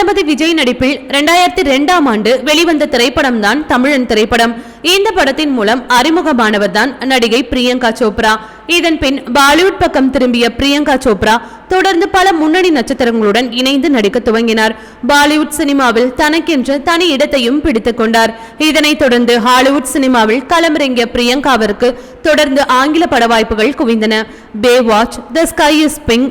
தளபதி விஜய் நடிப்பில் இரண்டாயிரத்தி ரெண்டாம் ஆண்டு வெளிவந்த திரைப்படம் தான் தமிழன் திரைப்படம். இந்த படத்தின் மூலம் அறிமுகமானவர் தான் நடிகை பிரியங்கா சோப்ரா. இதன் பின் பாலிவுட் பக்கம் திரும்பிய பிரியங்கா சோப்ரா தொடர்ந்து பல முன்னணி நட்சத்திரங்களுடன் இணைந்து நடிக்க துவங்கினார். பாலிவுட் சினிமாவில் தனக்கென்று தனி இடத்தையும் பிடித்துக் கொண்டார். இதனைத் தொடர்ந்து ஹாலிவுட் சினிமாவில் களமிறங்கிய பிரியங்காவிற்கு தொடர்ந்து ஆங்கில பட வாய்ப்புகள் குவிந்தன. Baywatch the sky is pink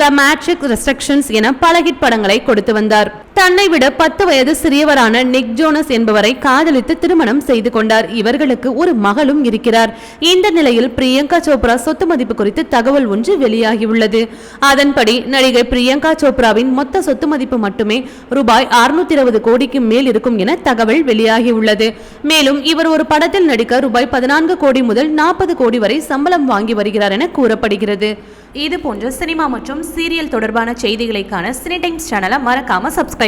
the Matrix resurrections என பல ஹிட் படங்களை கொடுத்து வந்தார். தன்னை விட பத்து வயது சிறியவரான நிக் ஜோனஸ் என்பவரை காதலித்து திருமணம் செய்து கொண்டார். இவர்களுக்கு ஒரு மகளும் இருக்கிறார். இந்த நிலையில் பிரியங்கா சோப்ரா சொத்து மதிப்பு குறித்து தகவல் ஒன்று வெளியாகியுள்ளது. அதன்படி நடிகை பிரியங்கா சோப்ராவின் மொத்த சொத்து மதிப்பு மட்டுமே ரூபாய் அறுநூத்தி இருபது கோடிக்கு மேல் இருக்கும் என தகவல் வெளியாகியுள்ளது. மேலும் இவர் ஒரு படத்தில் நடிக்க ரூபாய் பதினான்கு கோடி முதல் நாற்பது கோடி வரை சம்பளம் வாங்கி வருகிறார் என கூறப்படுகிறது. இது போன்ற சினிமா மற்றும் சீரியல் தொடர்பான செய்திகளைக்கான சினி டைம்ஸ் சேனலை மறக்காம சப்ஸ்கிரைப்